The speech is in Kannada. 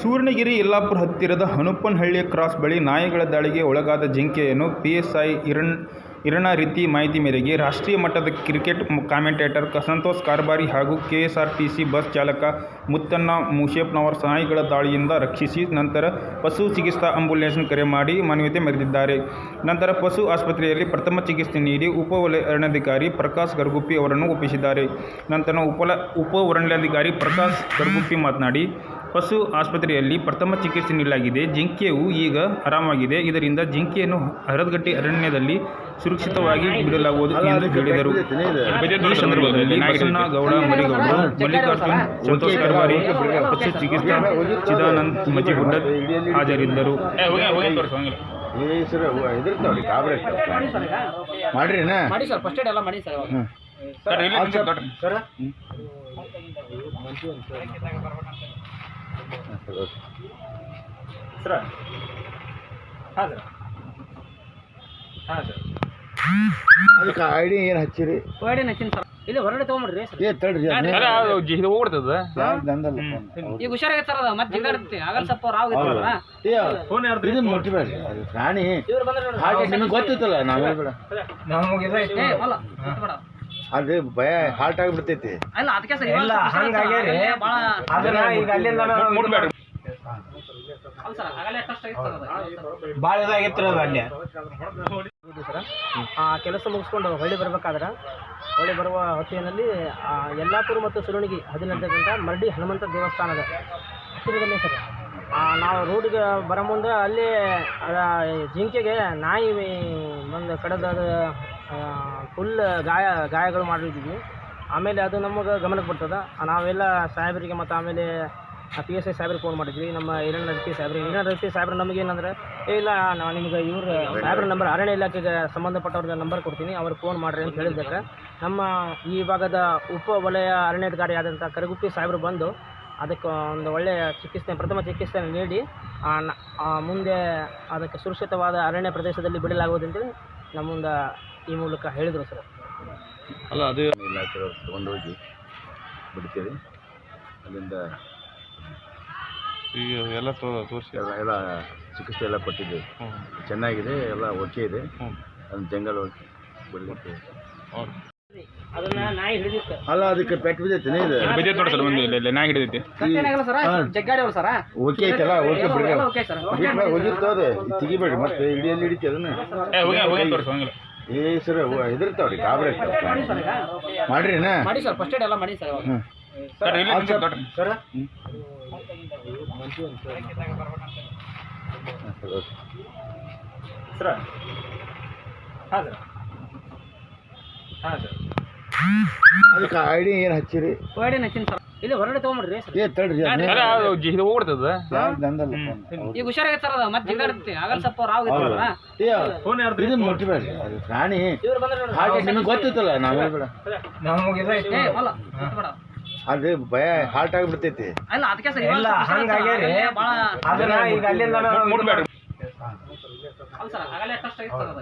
ಸೂರ್ಣಗಿರಿ ಯಲ್ಲಾಪುರ ಹತ್ತಿರದ ಹನುಪ್ಪನಹಳ್ಳಿ ಕ್ರಾಸ್ ಬಳಿ ನಾಯಿಗಳ ದಾಳಿಗೆ ಒಳಗಾದ ಜಿಂಕೆಯನ್ನು ಪಿಎಸ್ಐ ಇರಣ ರೀತಿ ಮಾಹಿತಿ ಮೇರೆಗೆ ರಾಷ್ಟ್ರೀಯ ಮಟ್ಟದ ಕ್ರಿಕೆಟ್ ಕಾಮೆಂಟೇಟರ್ ಸಂತೋಷ್ ಕಾರ್ಬಾರಿ ಹಾಗೂ ಕೆಎಸ್ಆರ್ಟಿಸಿ ಬಸ್ ಚಾಲಕ ಮುತ್ತಣ್ಣ ಮುಷೇಪ್ನವರ್ ನಾಯಿಗಳ ದಾಳಿಯಿಂದ ರಕ್ಷಿಸಿ ನಂತರ ಪಶು ಚಿಕಿತ್ಸಾ ಆಂಬ್ಯುಲೆನ್ಸ್ ಕರೆ ಮಾಡಿ ಮಾನ್ಯತೆ ಮೆರೆದಿದ್ದಾರೆ. ನಂತರ ಪಶು ಆಸ್ಪತ್ರೆಯಲ್ಲಿ ಪ್ರಥಮ ಚಿಕಿತ್ಸೆ ನೀಡಿ ಉಪ ವಲಯ ಅರಣ್ಯಾಧಿಕಾರಿ ಪ್ರಕಾಶ್ ಗರ್ಗುಪ್ಪಿ ಅವರನ್ನು ಒಪ್ಪಿಸಿದ್ದಾರೆ. ನಂತರ ಉಪಲ ಉಪ ವರಣಾಧಿಕಾರಿ ಪ್ರಕಾಶ್ ಗರ್ಗುಪ್ಪಿ ಮಾತನಾಡಿ ಪಶು ಆಸ್ಪತ್ರೆಯಲ್ಲಿ ಪ್ರಥಮ ಚಿಕಿತ್ಸೆ ನೀಡಲಾಗಿದೆ. ಜಿಂಕೆಯು ಈಗ ಆರಾಮಾಗಿದೆ ಇದರಿಂದ ಜಿಂಕೆಯನ್ನು ಹರದಗಟ್ಟಿ ಅರಣ್ಯದಲ್ಲಿ ಸುರಕ್ಷಿತವಾಗಿ ಬಿಡಲಾಗುವುದು ಎಂದು ಹೇಳಿದರು. ಈ ಸಂದರ್ಭದಲ್ಲಿ ಬಸವನಗೌಡ ಮರಿಗೌಡರು ಮಲ್ಲಿಕಾರ್ಜುನ್ ಸಂತೋಷ್ ಕರ್ವಾರಿ ಪಶು ಚಿಕಿತ್ಸಾ ಚಿದಾನಂದ್ ಮಜ್ಜಿಗುಡ್ಡ ಹಾಜರಿದ್ದರು. ಮಾಡ್ರಿ ಸರ್ ಫಸ್ಟ್ ಮಾಡ್ರಿ ಅಣ್ಣ. ಮಾಡಿ ಸರ್ ಸರ್ ಏಡ್ ಎಲ್ಲ ಹಾಂ ಸರ್ ಹಾಂ ಸರ್ ಅದಕ್ಕೆ ಐಡಿ ಏನು ಹಚ್ಚಿರಿ? ಪರ್ಡೆ ನಚ್ಚಿನ ಸರ್ ಇಲ್ಲಿ ಹೊರಗಡೆ ತೊಗೊಂಬಿಡ್ರಿ ಸರ್ ಏ ತಡ್ರಿ ಇದು ಹೋಗ್ಬಿಡ್ತದ ನಂದಲ್ಲ ಈಗ ಹುಷಾರಾಗೈತೆ ಸರ್ ಅದು. ಮತ್ತೆ ಜಿಗಾಡುತ್ತೆ ಆಗಲ್ಲ ಸ್ವಲ್ಪ ರಾವ್ ಫೋನ್ ಏ ಇದು ಮುಟ್ಬೇಡ್ರಿ. ಅದು ಪ್ರಾಣಿ. ಇವ್ರು ಬಂದ್ರೆ ಹಾಗೆ ನಿಮಗೆ ಗೊತ್ತಿತ್ತಲ್ಲ ನಾವು ಹೇಳ್ಬೇಡ. ಏ ಅಲ್ಲ ಮುಟ್ಬೇಡ. ಅದು ಭಯ ಹಾರ್ಟ್ ಆಗಿಬಿಡ್ತೈತಿ. ಅಲ್ಲ ಅದಕ್ಕೆ ಸರ್ ಇಲ್ಲ ಹಂಗಾಗ್ಯಾರಿ ಭಾಳ ಅಲ್ಲ ಸರ್ ಆಗಲೇ ಅಷ್ಟು ಆಗಿತ್ತು ಸರ್ ಅದು. ಭಾಳ ಇದಾಗಿತ್ತು ಅದು ಅಲ್ಲಿ. ಆ ಕೆಲಸ ಮುಗಿಸ್ಕೊಂಡು ಹೊಳ್ಳಿ ಬರ್ಬೇಕಾದ್ರೆ ಹೊಳ್ಳಿ ಬರುವ ಹೊತ್ತಿನಲ್ಲಿ ಆ, ಯಲ್ಲಾಪುರ ಮತ್ತು ಸುರುಣಿಗಿ ಹದಿನೆಂಟರಿಂದ ಮರಡಿ ಹನುಮಂತ ದೇವಸ್ಥಾನದ ಹತ್ತಿರದಲ್ಲೇ ಸರ್. ಆ, ನಾವು ರೋಡ್ಗೆ ಬರೋ ಮುಂದೆ ಅಲ್ಲಿ ಜಿಂಕೆಗೆ ನಾಯಿ ಒಂದು ಕಡದ ಫುಲ್ ಗಾಯ, ಗಾಯಗಳು ಮಾಡಿದ್ದೀವಿ ಆಮೇಲೆ ಅದು ನಮಗೆ ಗಮನಕ್ಕೆ ಬರ್ತದೆ. ನಾವೆಲ್ಲ ಸಾಹೇಬರಿಗೆ ಮತ್ತು ಆಮೇಲೆ ಪಿ ಎಸ್ ಐ ಸಾಹೇಬ್ರಿಗೆ ಫೋನ್ ಮಾಡಿದ್ವಿ. ನಮ್ಮ ಹಿರಣ್ಯ ರವಿ ಸಾಹೇಬ್ರಿಗೆ ಹಿರಣ್ಯ ರವಿ ಸಾಹೇಬ್ರ ನಮಗೆ ಏನಂದ್ರೆ ಇಲ್ಲ ನಾವು ನಿಮ್ಗೆ ಇವ್ರ ಸಾಹೇಬ್ರ ನಂಬರ್ ಅರಣ್ಯ ಇಲಾಖೆಗೆ ಸಂಬಂಧಪಟ್ಟವ್ರಿಗೆ ನಂಬರ್ ಕೊಡ್ತೀನಿ. ಅವ್ರಿಗೆ ಫೋನ್ ಮಾಡಿರಿ ಅಂತ ಹೇಳಿದ್ದಕ್ಕೆ ನಮ್ಮ ಈ ಭಾಗದ ಉಪ ವಲಯ ಅರಣ್ಯಾಧಿಕಾರಿ ಆದಂಥ ಕರಗುಪ್ಪಿ ಸಾಹೇಬರು ಬಂದು ಅದಕ್ಕೆ ಒಂದು ಒಳ್ಳೆಯ ಚಿಕಿತ್ಸೆ, ಪ್ರಥಮ ಚಿಕಿತ್ಸೆ ನೀಡಿ ಮುಂದೆ ಅದಕ್ಕೆ ಸುರಕ್ಷಿತವಾದ ಅರಣ್ಯ ಪ್ರದೇಶದಲ್ಲಿ ಬಿಡಲಾಗುವುದೆಂದು ನಮ್ಮ ಮುಂದೆ ಈ ಮೂಲಕ ಹೇಳಿದರು ಸರ್. ಅಲ್ಲ ಅದು ಇಲಾಖೆ ತೊಗೊಂಡೋಗಿ ಬಿಡ್ತೀವಿ ಅಲ್ಲಿಂದ ಈಗ ಎಲ್ಲ ತೋರಿಸಿ. ಎಲ್ಲ ಎಲ್ಲ ಚಿಕಿತ್ಸೆ ಎಲ್ಲ ಕೊಟ್ಟಿದ್ದೀವಿ ಚೆನ್ನಾಗಿದೆ ಎಲ್ಲ ಓಕೆ ಇದೆ. ಅದನ್ನ ಜಂಗಲ್ ಹೋಗಿ ಬಿಡ್ಲಿಕ್ಕೆ. ಅದನ್ನ ನಾಯಿ ಹಿಡಿದಿತ್ತು. ಅಲ್ಲ ಅದಕ್ಕೆ ಪೆಟ್ ಬಿದ್ದೈತಿ ಇದು ಬಿದ್ದೈತೆ ನೋಡಿ ಸರ್ ಒಂದು ಇಲ್ಲಿ ನಾಯಿ ಹಿಡಿದೈತಿ ಏನಾಗಲ್ಲ ಸರ್ ಜಗ್ಗಾಡಿ ಅವ್ರು ಸರ್. ಓಕೆ ಐತಲ್ಲ ಓಕೆ ಬಿಡ್ರಿ. Okay sir. ಹೋಗಿರ್ತದೆ ತೆಗಿಬೇಡಿ ಮತ್ತೆ ಇಡಿ ಎಲ್ಲಿ ಹಿಡಿತಿ ಅದನ್ನ? ಏ ಸರ್ ಹೆದರ್ತಾವ್ರಿ ಗಾಬರಿ ಮಾಡ್ರಿ ಅಣ್ಣ ಮಾಡಿ ಸರ್ ಫಸ್ಟ್ ಏಡ್ ಎಲ್ಲ ಮಾಡಿ ಸರ್ ಇವಾಗ. ಹಾಂ ಸರ್. ಅದಕ್ಕೆ ಐಡಿ ಏನು ಹಚ್ಚಿರಿ? ಓಡಿ ನಚ್ಚಿನ ಸರ್. ಇಲ್ಲಿ ಹೊರಗಡೆ ತೊಗೊಂಬಿಡ್ರಿ ಸರ್. ಏ ತಡ್ರಿ ಅದನ್ನ ಹೋಗ್ಬಿಡ್ತದ? ನಂದಲ್ಲ ಈಗ ಹುಷಾರಾಗೈತೆ ಸರ್ ಅದು ಮತ್ತೆ ಜಿಗಾಡುತ್ತೆ ಆಗಲ್ಲ ಸ್ವಲ್ಪ ರಾವ್ ಇರ್ತದಲ್ಲ ಏ ಇದನ್ನ ಮುಟ್ಬೇಡ್ರಿ ಅದು ಪ್ರಾಣಿ. ಇವ್ರು ಬಂದ್ರೆ ನೋಡ್ರಿ. ಹಾಗೆ ನಿಮಗೆ ಗೊತ್ತಿತ್ತಲ್ಲ ನಾವು ಹೇಳ್ಬೇಡ. ಏ ಅಲ್ಲ ಮುಟ್ಬೇಡ. ಅದು ಭಯ ಹಾರ್ಟ್ ಆಗಿಬಿಡ್ತೈತಿ ಅಲ್ಲ ಅದಕ್ಕೆ ಸರ್ ಇಲ್ಲ ಹಂಗಾಗ್ಯಾರಿ. ಭಾಳ ಅದನ್ನ ಈಗ ಅಲ್ಲಿಂದ ಅಲ್ಲ ಸರ್ ಆಗಲೇ ಅಷ್ಟು ಆಗಿತ್ತು ಸರ್ ಅದು.